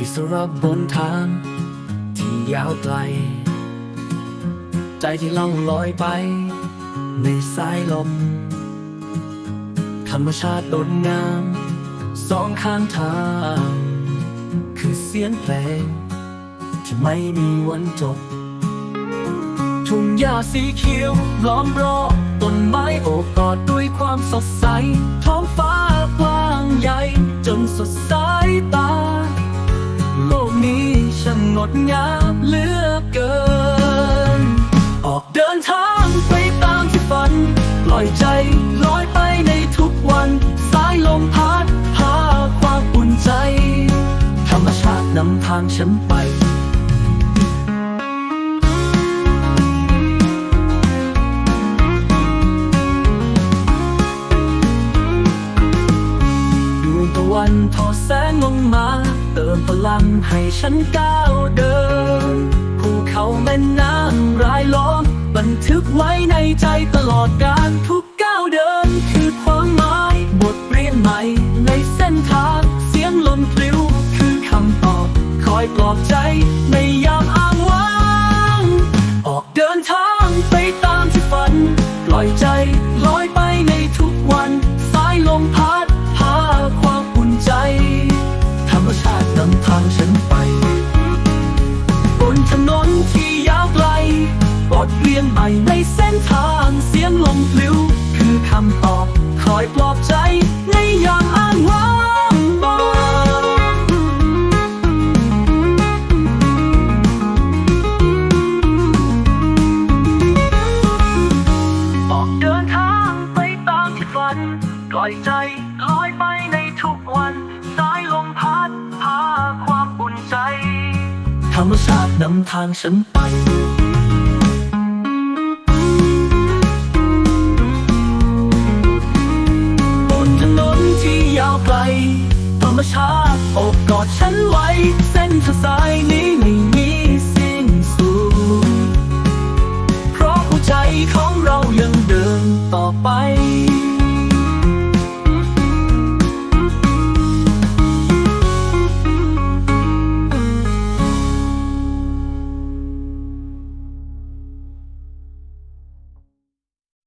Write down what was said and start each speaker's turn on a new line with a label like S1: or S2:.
S1: กิสรับนทางที่ยาวไกล ใจที่ล่องลอยไป ในสายลม ธรรมชาติงดงาม สองข้างทาง คือเสียงเพลง ที่ไม่มีวันจบ ทุ่งหญ้าสีเขียวล้อมรอบต้นไม้โอบกอดด้วยความสดใส ท้องฟ้ากว้างใหญ่จนสุดส ดงามเหลือเกิน ออกเดินทางไปตามที่ฝัน ปล่อยใจลอยไปในทุกวัน สายลมพัดพาความอุ่นใจ ธรรมชาตินำทางฉันไป ทอดแสงลงมา เติมพลังให้ฉันก้าวเดินภูเขาแม่น้ำรายล้อม บันทึกไว้ในใจตลอดการทุกก้าวเดิน คือความหมายบทเรียนใหม่ ในเส้นทาง เสียงลมปลิ้วคือคำตอบ คอยปลอบใจในยามางฉันไป บนถนนที่ยาวไกล บทเรียนใหม่ในเส้นทางเสียงลมพลิ้ว คือคำตอบคอยปลอบใจในยามอ้างว้างบางออกเดินทางไปตามที่ฝันปล่อยใจลอยไปในทุกวันสาย ใจ ธรรมชาตินำทางฉันไปบนถนนที่ยาวไกล ธรรมชาติโอบกอดฉันไว้ เส้นทางสายนี้ไม่มีสิ้นสุดเพราะหัวใจของเรายังเดินต่อไป